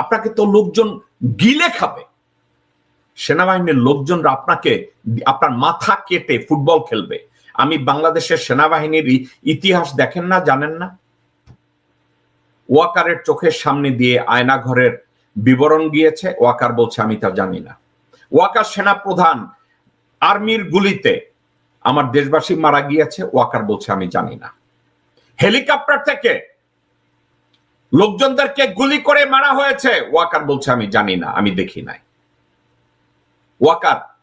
আপনাকে তো লোকজন গিলে খাবে। সেনাবাহিনীর লোকজনরা আপনাকে, আপনার মাথা কেটে ফুটবল খেলবে। আমি বাংলাদেশের সেনাবাহিনীর ইতিহাস দেখেন না, জানেন না? ওয়াকারের চোখের সামনে দিয়ে আয়না ঘরের বিবরণ গিয়েছে, ওয়াকার বলছে, আমি তা জানি না। ওয়াকার সেনা প্রধান আর্মির গুলিতে আমার দেশবাসী মারা গিয়েছে, ওয়াকার বলছে, আমি জানি না। হেলিকপ্টার থেকে লোকজনদেরকে গুলি করে মারা হয়েছে। ওয়াকার বলছে, আমি জানি না, আমি দেখি নাই। ওয়াকার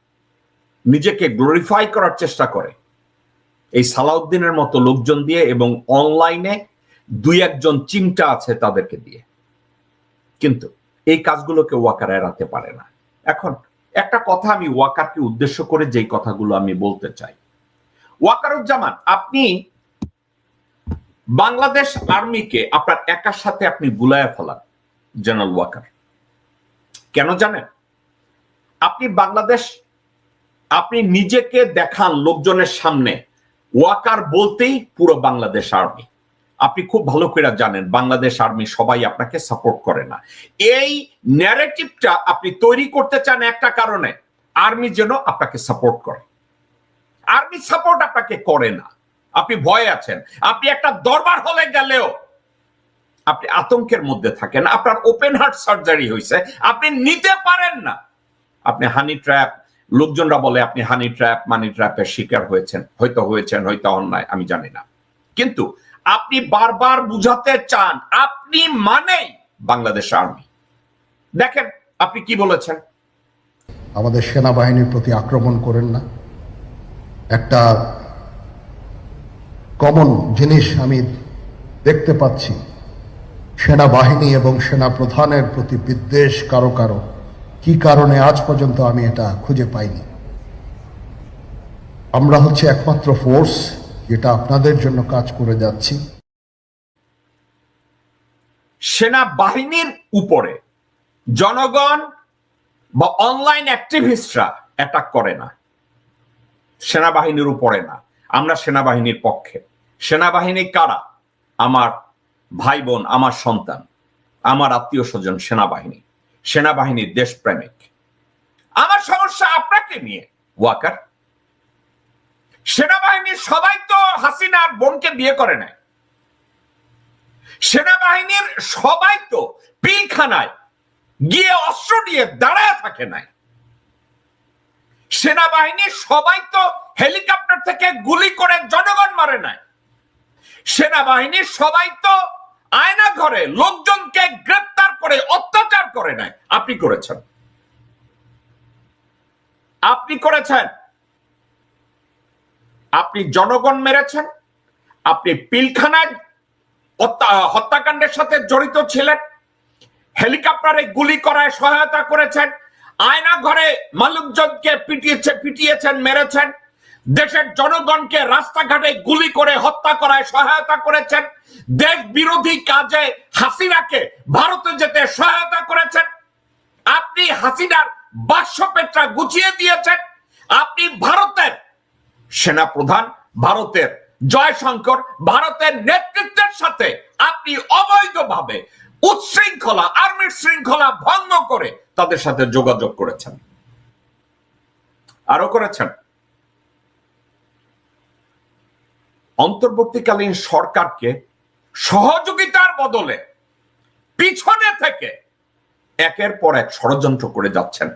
নিজেকে গ্লোরিফাই করার চেষ্টা করে। এই সালাউদ্দিনের মতো লোকজন দিয়ে এবং অনলাইনে দুই একজন চিমটা আছে তাদেরকে দিয়ে। কিন্তু এই কাজগুলোকে ওয়াকার এড়াতে পারে না। এখন একটা কথা আমি ওয়াকারকে উদ্দেশ্য করে যেই কথাগুলো আমি বলতে চাই। ওয়াকারুজ্জামান, আপনি বাংলাদেশ আর্মিকে আপনার একার সাথে আপনি বুলায় ফেলান জেনারেল ওয়াকার কেন জানেন? আপনি বাংলাদেশ, আপনি নিজেকে দেখান লোকজনের সামনে ওয়াকার বলতেই পুরো বাংলাদেশ আর্মি। আপনি খুব ভালো করে জানেন, বাংলাদেশ আর্মি সবাই আপনাকে সাপোর্ট করে না। এই ন্যারেটিভটা আপনি তৈরি করতে চান একটা কারণে, আর্মি যেন আপনাকে সাপোর্ট করে। আর্মি সাপোর্ট আপনাকে করে না। আপনি ভয়ে আছেন। আপনি একটা দরবার হলে গেলেও আপনি আতঙ্কের মধ্যে থাকেন। আপনার ওপেন হার্ট সার্জারি হয়েছে আপনি নিতে পারেন না। আপনি হানি ট্র্যাপ লোকজনরা বলে আপনি হানি ট্র্যাপ মানি ট্র্যাপের শিকার হয়েছেন। হয়তো হয়েছেন, হয়তো অন্যায়, আমি জানি না। কিন্তু আপনি বারবার বুঝাতে চান, আপনি মানেই বাংলাদেশ আর্মি দেখেন, আপনি কি বলেছেন? আমাদের সেনাবাহিনীর প্রতি আক্রমণ করেন না। একটা কমন জিনিস আমি দেখতে পাচ্ছি। সেনাবাহিনী এবং সেনা প্রধানের প্রতি বিদ্বেষ কারও কারও। কি কারণে আজ পর্যন্ত আমি এটা খুঁজে পাইনি? আমরা হচ্ছে একমাত্র ফোর্স যেটা আপনাদের জন্য কাজ করে যাচ্ছি। সেনাবাহিনীর উপরে জনগণ বা অনলাইন অ্যাক্টিভিস্টরা অ্যাটাক করে না। সেনাবাহিনীর উপরে না। আমরা সেনাবাহিনীর পক্ষে। সেনাবাহিনী কারা? আমার ভাই বোন আমার সন্তান, আমার আত্মীয় স্বজন সেনাবাহিনী, সেনাবাহিনীর দেশপ্রেমিক। আমার সমস্যা আপনাকে নিয়ে, ওয়াকার। সেনাবাহিনীর সবাই তো হাসিনার বোনকে বিয়ে করে নাই। সেনাবাহিনীর সবাই তো পিলখানায় গিয়ে অস্ত্র নিয়ে দাঁড়ায় থাকে নাই। সেনাবাহিনীর সবাই তো হেলিকপ্টার থেকে গুলি করে জনগণ মারে নাই। সেনাবাহিনীর সবাই তো আয়না ঘরে লোকজনকে গ্রেপ্তার করে, অত্যাচার করে নাই আপনি করেছেন। আপনি করেছেন। আপনি জনগণ মেরেছেন। আপনি পিলখানায় হত্যা- হত্যাকাণ্ডের সাথে জড়িত ছিলেন। হেলিকপ্টারে গুলি করায় সহায়তা করেছেন। আয়না ঘরে মালুকজনকে পিটিয়েছে, পিটিয়েছেন, মেরেছেন। দেশের জনগণকে রাস্তাঘাটে গুলি করে হত্যা করায় সহায়তা করেছেন। দেশ বিরোধী কাজে হাসিনাকে ভারতে যেতে সহায়তা করেছেন। আপনি হাসিনার বাক্সপেটরা গুছিয়ে দিয়েছেন। আপনি ভারতের সেনাপ্রধান, ভারতের জয়শঙ্কর, ভারতের নেতৃত্বের সাথে আপনি অবৈধভাবে উচ্ছৃঙ্খলা আর্মির শৃঙ্খলা ভঙ্গ করে তাদের সাথে যোগাযোগ করেছেন। আরও করেছেন? অন্তর্বর্তীকালীন সরকারকে সহযোগিতার বদলে পিছনে থেকে একের পর এক ষড়যন্ত্র করে যাচ্ছেন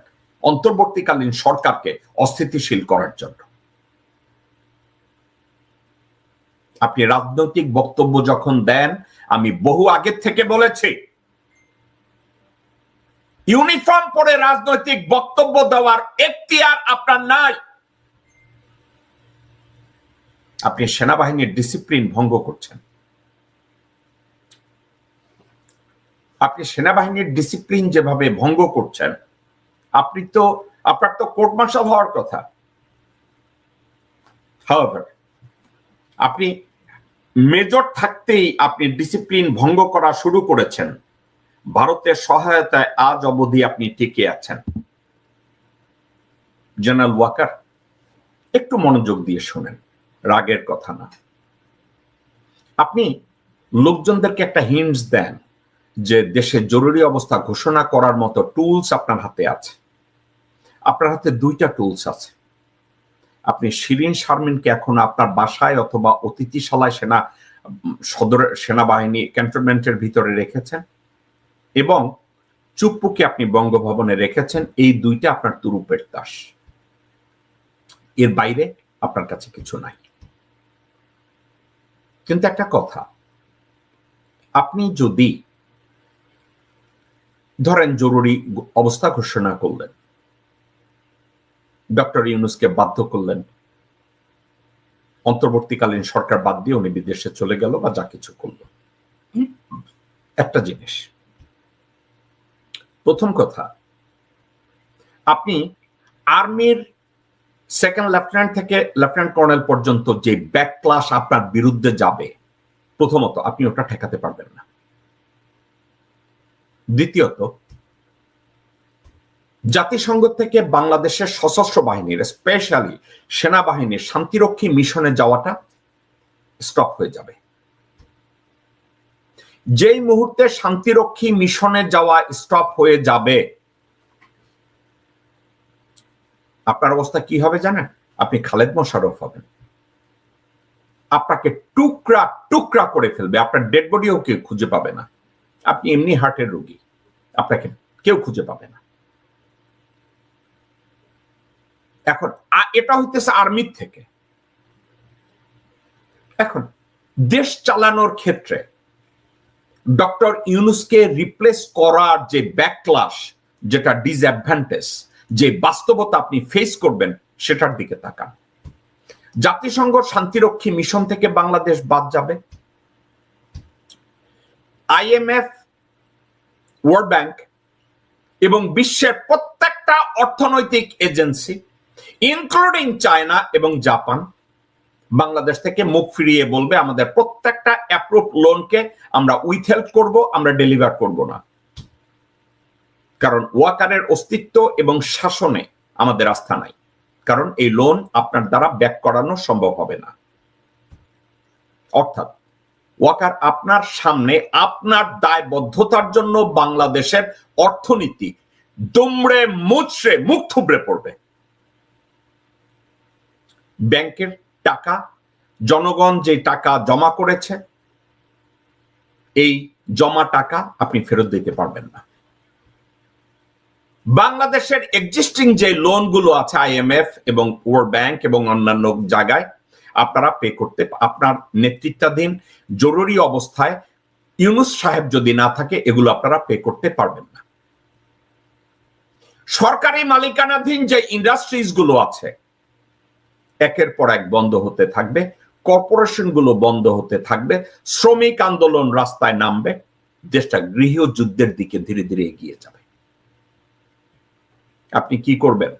অন্তর্বর্তীকালীন সরকারকে অস্থিতিশীল করার জন্য। আপনি রাজনৈতিক বক্তব্য যখন দেন, আমি বহু আগের থেকে বলেছি, ইউনিফর্ম পরে রাজনৈতিক বক্তব্য দেওয়ার এখতিয়ার আপনার নাই। আপনি সেনাবাহিনীর ডিসিপ্লিন ভঙ্গ করছেন। আপনি সেনাবাহিনীর ডিসিপ্লিন যেভাবে ভঙ্গ করছেন, আপনি তো, আপনার তো কোর্ট মার্শাল হওয়ার কথা। আপনি মেজর থাকতেই আপনি ডিসিপ্লিন ভঙ্গ করা শুরু করেছেন। ভারতের সহায়তায় আজ অবধি আপনি টিকে আছেন। জেনারেল ওয়াকার একটু মনোযোগ দিয়ে শুনেন। রাগের কথা না। আপনি লোকজনদেরকে একটা হিন্টস দেন যে দেশে জরুরি অবস্থা ঘোষণা করার মতো টুলস আপনার হাতে আছে। আপনার হাতে দুইটা টুলস আছে। আপনি শিরিন শারমিনকে এখন আপনার বাসায় অথবা অতিথিশালায় সেনা, সদর, সেনাবাহিনী ক্যান্টনমেন্টের ভিতরে রেখেছেন এবং চুপ্পুকে আপনি বঙ্গভবনে রেখেছেন, এই দুইটা আপনার তুরুপের দাস। এর বাইরে আপনার কাছে কিছু নাই। কিন্তু একটা কথা। আপনি যদি ধরেন জরুরি অবস্থা ঘোষণা করলেন, ডক্টর ইউনুসকে বাধ্য করলেন, অন্তর্বর্তীকালীন সরকার বাদ দিয়ে উনি বিদেশে চলে গেল বা যা কিছু করল। একটা জিনিস। প্রথম কথা, আপনি আর্মির সেকেন্ড লেফটেন্যান্ট থেকে লেফটেন্যান্ট কর্নেল পর্যন্ত যে ব্যাক ক্লাস আপনার বিরুদ্ধে যাবে, প্রথমত আপনি ওটা ঠেকাতে পারবেন না। দ্বিতীয়ত, জাতিসংঘ থেকে বাংলাদেশের সশস্ত্র বাহিনীর স্পেশালি সেনাবাহিনীর শান্তিরক্ষী মিশনে যাওয়াটা স্টপ হয়ে যাবে। যেই মুহূর্তে শান্তিরক্ষী মিশনে যাওয়া স্টপ হয়ে যাবে আপনার অবস্থা কি হবে জানেন? আপনি খালেদ মোশারফ হবেন। আপনাকে টুকরা টুকরা করে ফেলবে। আপনার ডেড বডিও কেউ খুঁজে পাবে না। আপনি এমনি হার্টের রোগী। আপনাকে কেউ খুঁজে পাবে না। এখন এটা হইতেছে আর্মির থেকে। এখন, দেশ চালানোর ক্ষেত্রে ডক্টর ইউনুসকে রিপ্লেস করার যে ব্যাকক্লাস যেটা ডিসঅ্যাডভান্টেজ যে বাস্তবতা আপনি ফেস করবেন, সেটার দিকে তাকান। জাতিসংঘ শান্তিরক্ষী মিশন থেকে বাংলাদেশ বাদ যাবে। আইএমএফ ওয়ার্ল্ড ব্যাংক এবং বিশ্বের প্রত্যেকটা অর্থনৈতিক এজেন্সি ইনক্লুডিং চায়না এবং জাপান বাংলাদেশ থেকে মুখ ফিরিয়ে বলবে, আমাদের প্রত্যেকটা অ্যাপ্রুভ লোনকে আমরা উইথহেল্প করব, আমরা ডেলিভার করব না। কারণ ওয়াকারের অস্তিত্ব এবং শাসনে আমাদের আস্থা নাই। কারণ এই লোন আপনার দ্বারা ব্যাক করানো সম্ভব হবে না। অর্থাৎ, ওয়াকার আপনার সামনে আপনার দায়বদ্ধতার জন্য বাংলাদেশের অর্থনীতি দুমড়ে মুচড়ে, মুখ থুবড়ে পড়বে। ব্যাংকের টাকা, জনগণ যে টাকা জমা করেছে, এই জমা টাকা আপনি ফেরত দিতে পারবেন না। বাংলাদেশের এক্সিস্টিং যে লোনগুলো আছে আইএমএফ এবং ওয়ার্ল্ড ব্যাংক এবং অন্যান্য জায়গায় আপনারা পে করতে আপনার নেতৃত্বাধীন জরুরি অবস্থায় ইউনুস সাহেব যদি না থাকে, এগুলো আপনারা পে করতে পারবেন না। সরকারি মালিকানাধীন যে ইন্ডাস্ট্রিজগুলো আছে, একের পর এক বন্ধ হতে থাকবে কর্পোরেশনগুলো বন্ধ হতে থাকবে, শ্রমিক আন্দোলন রাস্তায় নামবে, দেশটা গৃহযুদ্ধের দিকে ধীরে ধীরে এগিয়ে যাবে। আপনি কি করবেন?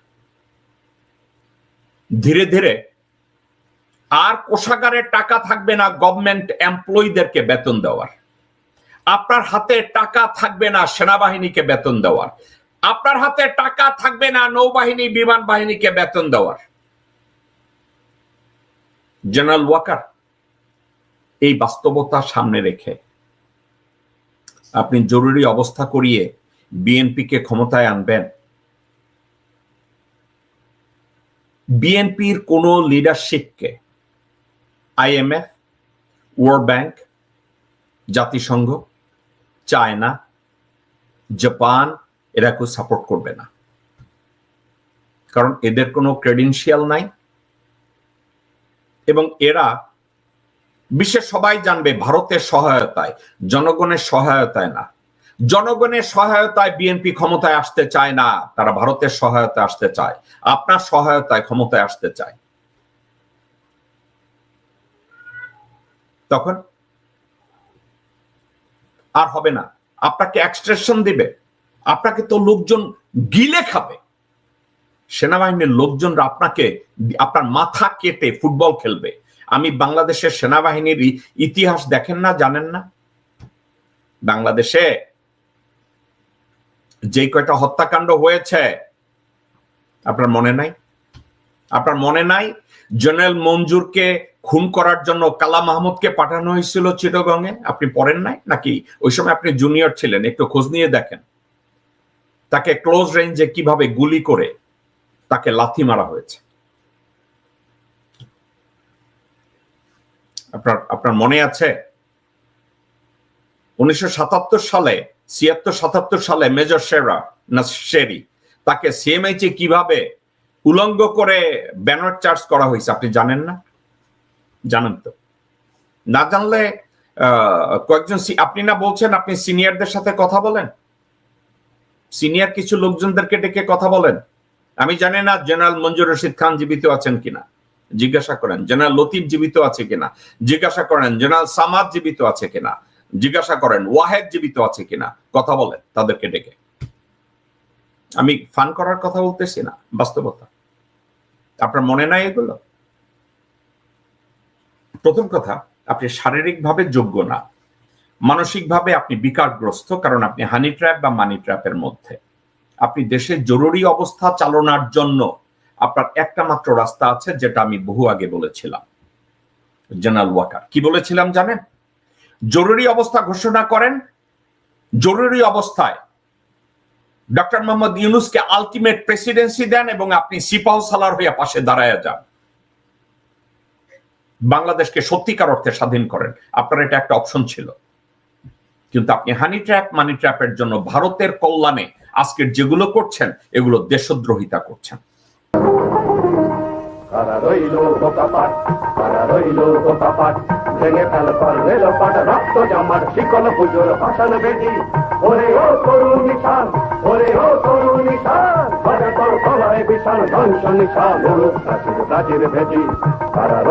ধীরে ধীরে আর কোষাগারে টাকা থাকবে না গভর্নমেন্ট এমপ্লয়ীদেরকে বেতন দেওয়ার। আপনার হাতে টাকা থাকবে না সেনাবাহিনীকে বেতন দেওয়ার। আপনার হাতে টাকা থাকবে না নৌবাহিনী, বিমান বাহিনীকে বেতন দেওয়ার। জেনারেল ওয়াকার এই বাস্তবতা সামনে রেখে আপনি জরুরি অবস্থা করিয়ে বিএনপিকে ক্ষমতায় আনবেন। বিএনপির কোন লিডারশিপকে আইএমএফ ওয়ার্ল্ড ব্যাংক জাতিসংঘ চায়না জাপান এরা কেউ সাপোর্ট করবে না। কারণ এদের কোনো ক্রেডেন্সিয়াল নাই। এবং এরা বিশ্বের সবাই জানবে ভারতের সহায়তায়, জনগণের সহায়তায় না। জনগণের সহায়তায় বিএনপি ক্ষমতায় আসতে চায় না, তারা ভারতের সহায়তায় আসতে চায়। আপনার সহায়তায় ক্ষমতায় আসতে চায়। তখন আর হবে না। আপনাকে এক্সট্রেকশন দিবে। আপনাকে তো লোকজন গিলে খাবে। সেনাবাহিনীর লোকজনরা আপনাকে, আপনার মাথা কেটে ফুটবল খেলবে। আমি বাংলাদেশের সেনাবাহিনীর ইতিহাস দেখেন না, জানেন না? বাংলাদেশে যে কয়টা হত্যাকাণ্ড হয়েছে? আপনার মনে নাই? আপনার মনে নাই? জেনারেল মঞ্জুরকে খুন করার জন্য কালা মাহমুদকে পাঠানো হয়েছিল চিটগঙ্গে আপনি পড়েন নাই? নাকি ওই সময় আপনি জুনিয়র ছিলেন? একটু খোঁজ নিয়ে দেখেন। তাকে ক্লোজ রেঞ্জে কীভাবে গুলি করে তাকে লাথি মারা হয়েছে? আপনার আপনার মনে আছে? উনিশশো সাতাত্তর সালে ছিয়াত্তর, সাতাত্তর সালে মেজর শেরা না শেরি, তাকে সিএমএইচে কীভাবে উলঙ্গ করে ব্যানার চার্জ করা হয়েছে আপনি জানেন না? জানেন তো। না জানলে কয়েকজন আপনি না বলছেন আপনি সিনিয়রদের সাথে কথা বলেন? সিনিয়র কিছু লোকজনদেরকে ডেকে কথা বলেন। আমি জানি না জেনারেল মঞ্জুর রশিদ খান জীবিত আছেন কিনা। জিজ্ঞাসা করেন। জেনারেল লতিফ জীবিত আছে কিনা? জিজ্ঞাসা করেন। জেনারেল সামাদ জীবিত আছে কিনা? জিজ্ঞাসা করেন, ওয়াহেদ জীবিত আছে কিনা? কথা বলেন তাদেরকে ডেকে। আমি ফান করার কথা বলতেছি না, বাস্তবতা। আপনার মনে নাই এগুলো? প্রথম কথা, আপনি শারীরিকভাবে যোগ্য না। মানসিকভাবে আপনি বিকারগ্রস্ত, কারণ আপনি হানি ট্র্যাপ বা মানি ট্র্যাপের মধ্যে। আপনি দেশের জরুরি অবস্থা চালনার জন্য আপনার একটা মাত্র রাস্তা আছে, যেটা আমি বহু আগে বলেছিলাম। জেনারেল ওয়াকার কি বলেছিলাম জানেন? জরুরি অবস্থা ঘোষণা করেন। জরুরি অবস্থায় ডক্টর মোহাম্মদ ইউনুসকে আলটিমেট প্রেসিডেন্সি দেন এবং আপনি সিপাহ সালার হয়ে পাশে দাঁড়ায় যান। বাংলাদেশকে সত্যিকার অর্থে স্বাধীন করেন। আপনার এটা একটা অপশন ছিল। কিন্তু আপনি হানি ট্র্যাপ মানি ট্র্যাপের জন্য ভারতের কল্যাণে আজকের যেগুলো করছেন, এগুলো দেশদ্রোহিতা করছেন। কারা ভেঙে ফেল পর রেল পাট রক্ত জমাট, শিকল পুজোর ভাষণ বেদি ওরে ও তরু নিশান, ওরে ও তরু নিশান বাজে তোর গলায় বিশাল ধ্বংস নিশান প্রাচীর প্রাচীর ভেদি কারা